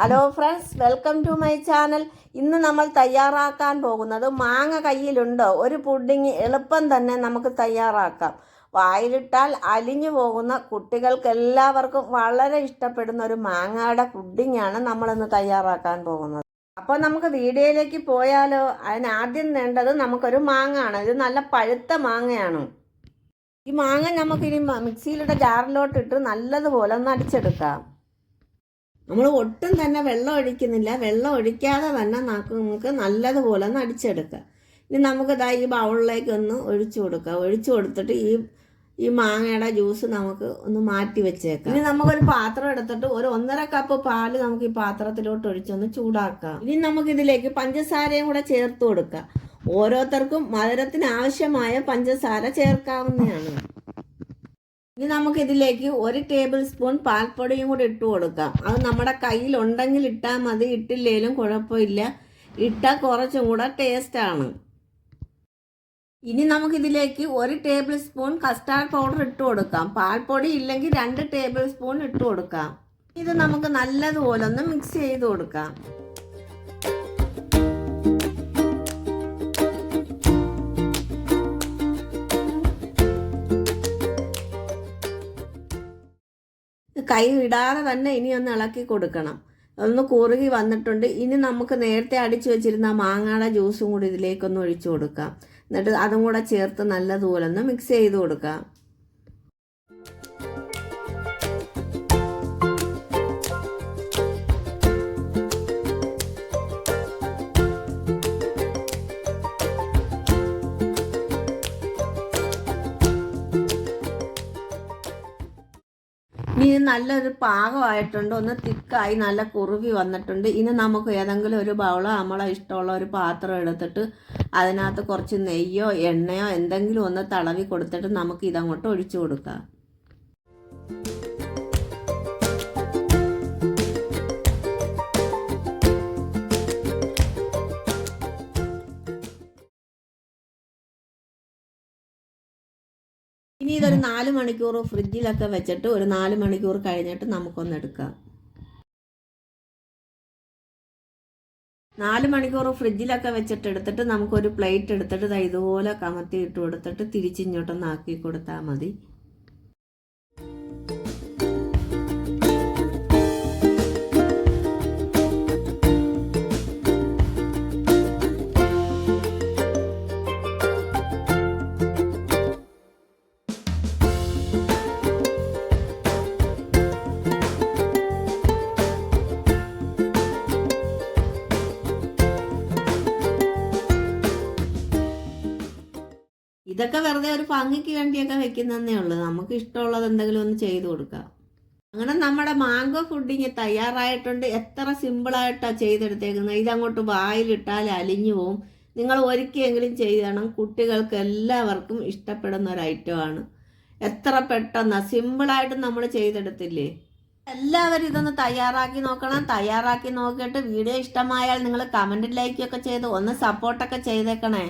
Hello friends welcome to my channel ഇന്ന് നമ്മൾ തയ്യാറാക്കാൻ പോകുന്നത് മാങ്ങ കയ്യിലുണ്ടോ? ഒരു പുഡിങ് എളുപ്പം തന്നെ നമുക്ക് തയ്യാറാക്കാം. വായിലിട്ടാൽ അലിഞ്ഞു പോകുന്ന കുട്ടികൾക്ക് എല്ലാവർക്കും വളരെ ഇഷ്ടപ്പെടുന്ന ഒരു മാങ്ങയുടെ പുഡിങ്ങാണ് നമ്മളിന്ന് തയ്യാറാക്കാൻ പോകുന്നത്. അപ്പോൾ നമുക്ക് വീഡിയോയിലേക്ക് പോയാലോ? അതിനാദ്യം വേണ്ടത് നമുക്കൊരു മാങ്ങ ആണ് ഇത് നല്ല പഴുത്ത മാങ്ങയാണ്. ഈ മാങ്ങ നമുക്കിനി മിക്സിയിലിട്ട ജാറിലോട്ടിട്ട് നല്ലതുപോലെ ഒന്ന് അടിച്ചെടുക്കാം. നമ്മൾ ഒട്ടും തന്നെ വെള്ളം ഒഴിക്കുന്നില്ല. വെള്ളം ഒഴിക്കാതെ തന്നെ നമുക്ക് നല്ലതുപോലെ ഒന്ന് അടിച്ചെടുക്കാം. ഇനി നമുക്ക് ഇതാ ഈ ബൗളിലേക്ക് ഒന്ന് ഒഴിച്ചു കൊടുക്കുക ഒഴിച്ചു കൊടുത്തിട്ട് ഈ ഈ മാങ്ങയുടെ ജ്യൂസ് നമുക്ക് ഒന്ന് മാറ്റി വെച്ചേക്കാം. ഇനി നമുക്കൊരു പാത്രം എടുത്തിട്ട് ഒരു ഒന്നര കപ്പ് പാൽ നമുക്ക് ഈ പാത്രത്തിലോട്ട് ഒഴിച്ചൊന്ന് ചൂടാക്കാം. ഇനി നമുക്ക് ഇതിലേക്ക് പഞ്ചസാരയും കൂടെ ചേർത്ത് കൊടുക്കാം. ഓരോരുത്തർക്കും മധുരത്തിന് ആവശ്യമായ പഞ്ചസാര ചേർക്കാവുന്നതാണ്. ഇനി നമുക്ക് ഇതിലേക്ക് ഒരു ടേബിൾ സ്പൂൺ പാൽപ്പൊടിയും കൂടി ഇട്ട് കൊടുക്കാം. അത് നമ്മുടെ കയ്യിൽ ഉണ്ടെങ്കിൽ ഇട്ടാൽ മതി. ഇട്ടില്ലേലും കുഴപ്പമില്ല. ഇട്ടാൽ കുറച്ചും കൂടെ ടേസ്റ്റാണ് ഇനി നമുക്കിതിലേക്ക് ഒരു ടേബിൾ സ്പൂൺ കസ്റ്റാർഡ് പൗഡർ ഇട്ട് കൊടുക്കാം. പാൽപ്പൊടി ഇല്ലെങ്കിൽ രണ്ട് ടേബിൾ സ്പൂൺ ഇട്ട് കൊടുക്കാം. ഇത് നമുക്ക് നല്ലതുപോലെ ഒന്ന് മിക്സ് ചെയ്ത് കൊടുക്കാം. കൈ ഇടാതെ തന്നെ ഇനി ഒന്ന് ഇളക്കി കൊടുക്കണം. ഒന്ന് കുറുകി വന്നിട്ടുണ്ട്. ഇനി നമുക്ക് നേരത്തെ അടിച്ചു വെച്ചിരുന്ന മാങ്ങയുടെ ജ്യൂസും കൂടി ഇതിലേക്കൊന്ന് ഒഴിച്ചു കൊടുക്കാം. എന്നിട്ട് അതും കൂടെ ചേർത്ത് നല്ലതുപോലെ ഒന്ന് മിക്സ് ചെയ്ത് കൊടുക്കാം. ഇനി നല്ലൊരു പാകമായിട്ടുണ്ട്. ഒന്ന് തിക്കായി നല്ല കുറുകി വന്നിട്ടുണ്ട്. ഇനി നമുക്ക് ഏതെങ്കിലും ഒരു ബൗളോ നമ്മളെ ഇഷ്ടമുള്ള ഒരു പാത്രം എടുത്തിട്ട് അതിനകത്ത് കുറച്ച് നെയ്യോ എണ്ണയോ എന്തെങ്കിലും ഒന്ന് തളവി കൊടുത്തിട്ട് നമുക്ക് ഇതങ്ങോട്ട് ഒഴിച്ചു കൊടുക്കാം. ഇനി ഇതൊരു നാല് മണിക്കൂർ ഫ്രിഡ്ജിലൊക്കെ വെച്ചിട്ട് ഒരു നാല് മണിക്കൂർ കഴിഞ്ഞിട്ട് നമുക്കൊന്ന് എടുക്കാം. നാല് മണിക്കൂർ ഫ്രിഡ്ജിലൊക്കെ വെച്ചിട്ട് എടുത്തിട്ട് നമുക്കൊരു പ്ലേറ്റ് എടുത്തിട്ട് ഇതുപോലെ കമത്തി ഇട്ട് കൊടുത്തിട്ട് തിരിച്ചിങ്ങോട്ടൊന്ന് ആക്കി കൊടുത്താൽ മതി. ഇതൊക്കെ വെറുതെ ഒരു ഭംഗിക്ക് വേണ്ടിയൊക്കെ വെക്കുന്നതന്നേ ഉള്ളൂ. നമുക്ക് ഇഷ്ടമുള്ളത് എന്തെങ്കിലും ഒന്ന് ചെയ്തു കൊടുക്കാം. അങ്ങനെ നമ്മുടെ മാംഗോ ഫുഡിങ് തയ്യാറായിട്ടുണ്ട്. എത്ര സിമ്പിളായിട്ടാണ് ചെയ്തെടുത്തേക്കുന്നത്. ഇതങ്ങോട്ട് വായിലിട്ടാൽ അലിഞ്ഞു പോവും. നിങ്ങൾ ഒരിക്കലെങ്കിലും ചെയ്യണം കുട്ടികൾക്ക് എല്ലാവർക്കും ഇഷ്ടപ്പെടുന്ന ഒരു ഐറ്റമാണ് എത്ര പെട്ടെന്നാ. സിമ്പിളായിട്ട് നമ്മൾ ചെയ്തെടുത്തില്ലേ? എല്ലാവരും ഇതൊന്ന് തയ്യാറാക്കി നോക്കണം. തയ്യാറാക്കി നോക്കിയിട്ട് വീഡിയോ ഇഷ്ടമായാൽ നിങ്ങൾ കമന്റ് ലൈക്കൊക്കെ ചെയ്ത് ഒന്ന് സപ്പോർട്ടൊക്കെ ചെയ്തേക്കണേ.